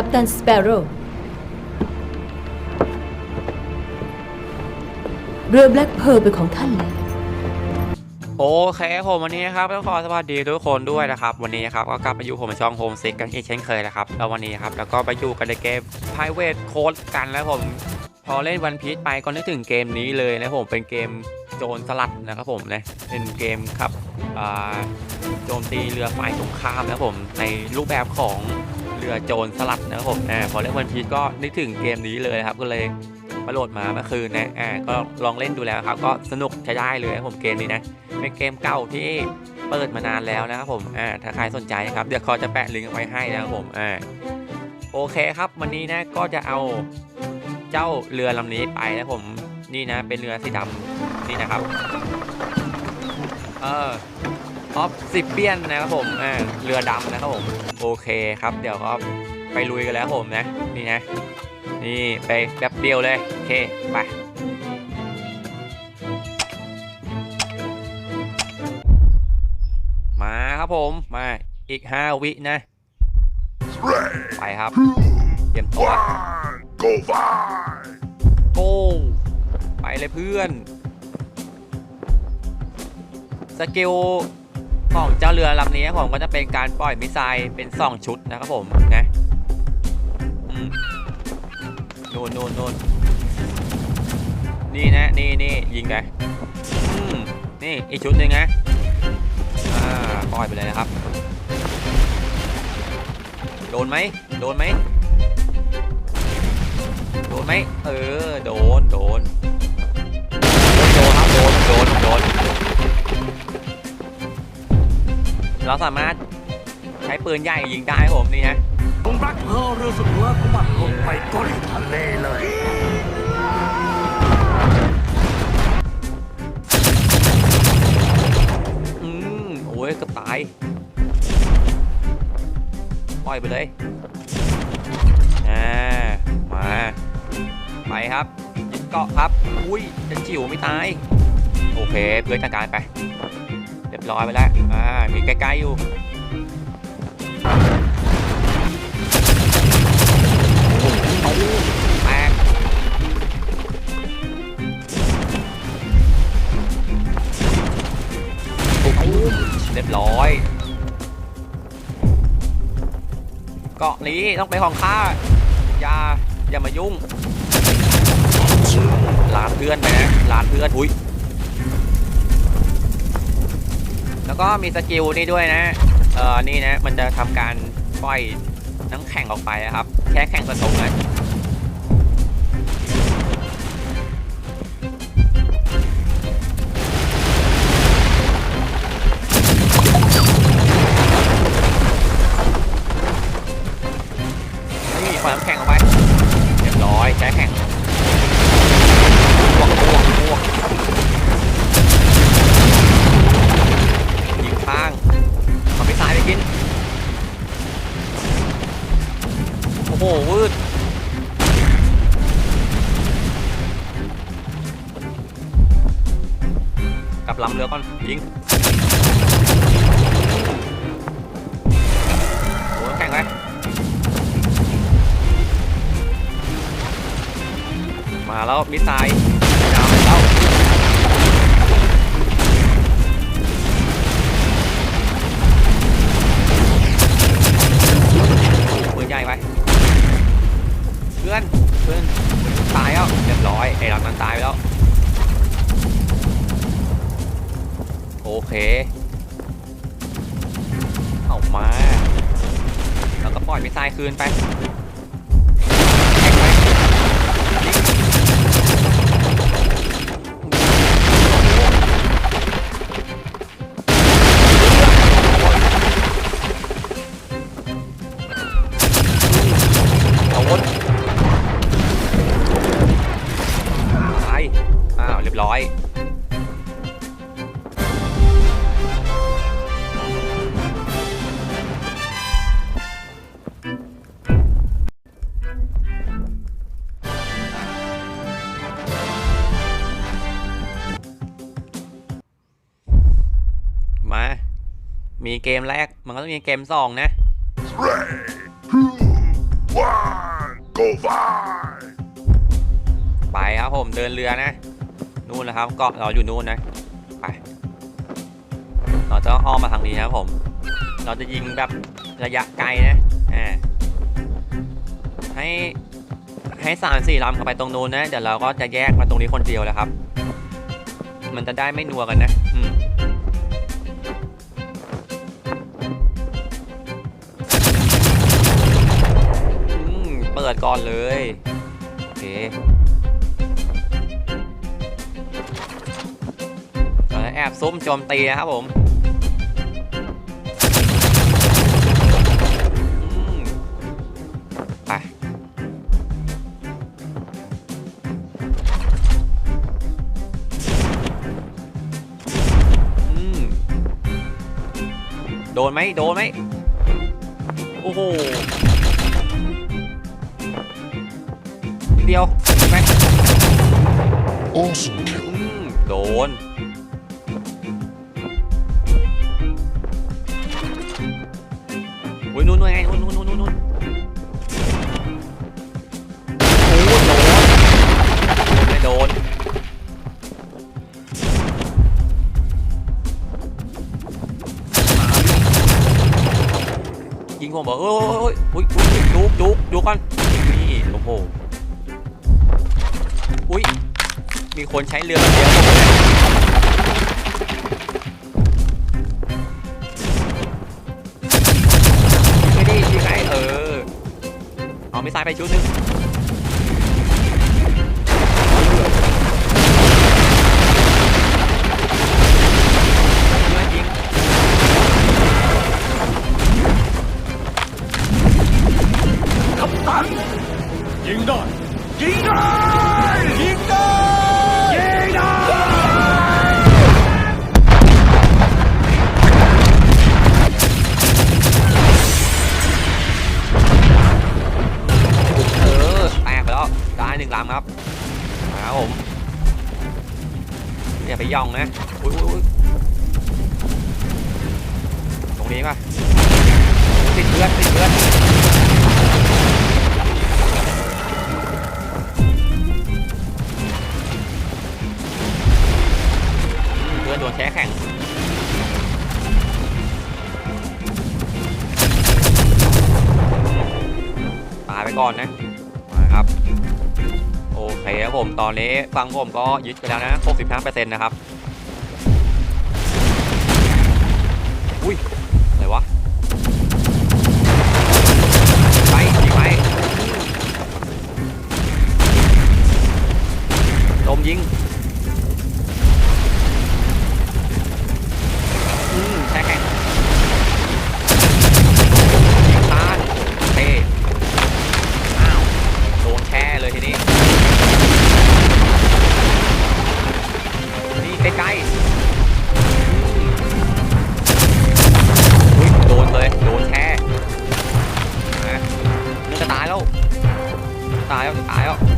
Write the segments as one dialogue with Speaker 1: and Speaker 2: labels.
Speaker 1: กัปตันสเปโร่เรือแบล็กเพ r ร์เป็นของท่านแล้ว
Speaker 2: โอเคผมวันนี้นะครับต้องขอสวัสดีทุกคนด้วยนะครับ วันนี้นะครับก็กลับมาอยู่ผมในช่องโฮมซิกกันอีกเช่นเคยนะครับแล้ววันนี้ครับแล้วก็ไปอยู่กันในเกม Private Code กันแล้วผม พอเล่นวันพีชไปก็นึกถึงเกมนี้เลยนะผมเป็นเกมโจรสลัดนะครับผมนะเป็นเกมครับโจมตีเรือไฟสงครามนะผมในรูปแบบของ เรือโจรสลัดนะครับผมอ่าพอเล่นวันพีชก็นึกถึงเกมนี้เลยครับก็เลยมาโหลดมาเมื่อคืนนะอ่าก็ลองเล่นดูแล้วครับ ก็สนุกใช้ได้เลยครับผมเกมนี้นะเป็นเกมเก่าที่เปิดมานานแล้วนะครับผมอ่าถ้าใครสนใจนะครับเดี๋ยวเขาจะแปะลิงก์ไว้ให้นะครับผมอ่าโอเคครับวันนี้นะก็จะเอาเจ้าเรือลำนี้ไปนะผมนี่นะเป็นเรือสีดำนี่นะครับเออ ออฟสิบเปียนนะครับผมอ่าเรือดำนะครับผมโอเคครับ เดี๋ยวก็ไปลุยกันแล้วผมนะนี่นะนี่ไปแบบเดียวเลย โอเค ไปมาครับผมมาอีก 5 วินะ ไปครับเตรียมตัว
Speaker 3: Fine, go fine.
Speaker 2: โก้ไปเลยเพื่อนสกิล ของเจ้าเรือลำนี้ผมก็จะเป็นการปล่อยมิสไซล์เป็น2ชุดนะครับผมนะนู่นนู่นนู่นนี่นะนี่นี่ยิงไปอืมนี่อีกชุดหนึ่งนะอ่าปล่อยไปเลยนะครับ โดนไหมโดนไหมโดนไหมเออโดนโดน เราสามารถใช้ปืนใหญ่ยิงได้ครับผมนี่นะ
Speaker 3: ลงแบล็คเพร์ลเรือสุดเลิศของมันลงไปก้นทะเลเลย
Speaker 2: อืมโอ้ยเก็ตาย ปล่อยไปเลย อ่า มา ไปครับยึดเกาะครับ อุ้ยจะจิ๋วไม่ตาย โอเค เพื่อนจัดการไป เรียบร้อยไปแล้ว อ่า มีใกล้ๆอยู่เอาแตกเรียบร้อย เกาะนี้ต้องเป็นของข้า อย่า อย่ามายุ่งลาดเพื่อนไปนะลาดเพื่อน อุ้ย แล้วก็มีสกิลนี่ด้วยนะเออนี่นะมันจะทำการปล่อยน้ำแข็งออกไปนะครับ แค่แข่งกระทงนะ กลับลำเรือก่อนยิงโอ้แข่งไปมาแล้วมิสไซล์ มิสไซล์คืนไปแไปเอาวนตายอ้าวเรียบร้อย มีเกมแรก มันก็ต้องมีเกมสองนะ
Speaker 3: Three, two, one.
Speaker 4: Go by!
Speaker 2: ไปครับผมเดินเรือนะ นู่นนะครับเกาะเราอยู่นู่นนะ ไป เราจะอ้อมมาทางนี้นะครับผม เราจะยิงแบบระยะไกลนะอ่าให้ให้สามสี่ลำเข้าไปตรงนู้นนะ เดี๋ยวเราก็จะแยกมาตรงนี้คนเดียวแล้วครับ มันจะได้ไม่นัวกันนะ ก่อนเลย โอเคเราจะแอบซุ่มโจมตีนะครับผมไปโดนไหมโดนไหมโอ้โห เดียวเห็นไหม
Speaker 4: Awesome kill.
Speaker 2: อืมโดนอุ้ยนู่นนู่นไงนู่นนู่นนู่นนู่นนู่นโอ้โดนไม่โดน ยิงผมบอกเอ้ยเอ้ยเอ้ยอุ้ยอุ้ยจุกจุกจุกกันนี่โอ้โห อุ้ย มีคนใช้เรือลำเดียวไม่ได้ยิงไงเออ เอาไม่ตายไปชุดหนึ่ง
Speaker 3: กัปตันยิงได้
Speaker 2: นึ่งลำครับมาครับผมอย่าไปย่องนะอุ้ยอุ้ยตรงนี้ป่ะติดเพื่อนติดเพื่อนเพื่อนโดนแช่แข็งตายไปก่อนนะมาครับ เคครับผมตอนนี้ฟังผมก็ยึดไปแล้วนะ65%นะครับ ตายแล้วจะตายแล้ว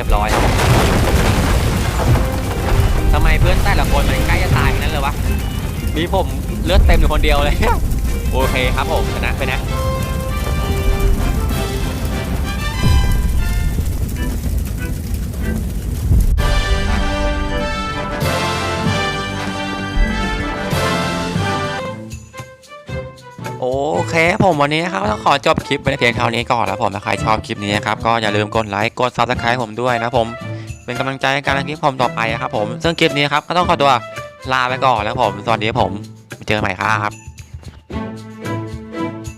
Speaker 2: เรียบร้อยทำไมเพื่อนแต่ละคนมันใกล้จะตายนั้นเลยวะมีผมเลือดเต็มอยู่คนเดียวเลย โอเคครับผมชนะไปนะ โอเคผมวันนี้นะครับต้องขอจบคลิปไปเพียงเท่านี้ก่อนแล้วผมถ้าใครชอบคลิปนี้นะครับก็อย่าลืมกดไลค์กด subscribe ผมด้วยนะผมเป็นกำลังใจในการทำคลิปผมต่อไปนะครับผมซึ่งคลิปนี้ครับก็ต้องขอตัวลาไปก่อนแล้วผมสวัสดีผมเจอกันใหม่ครับ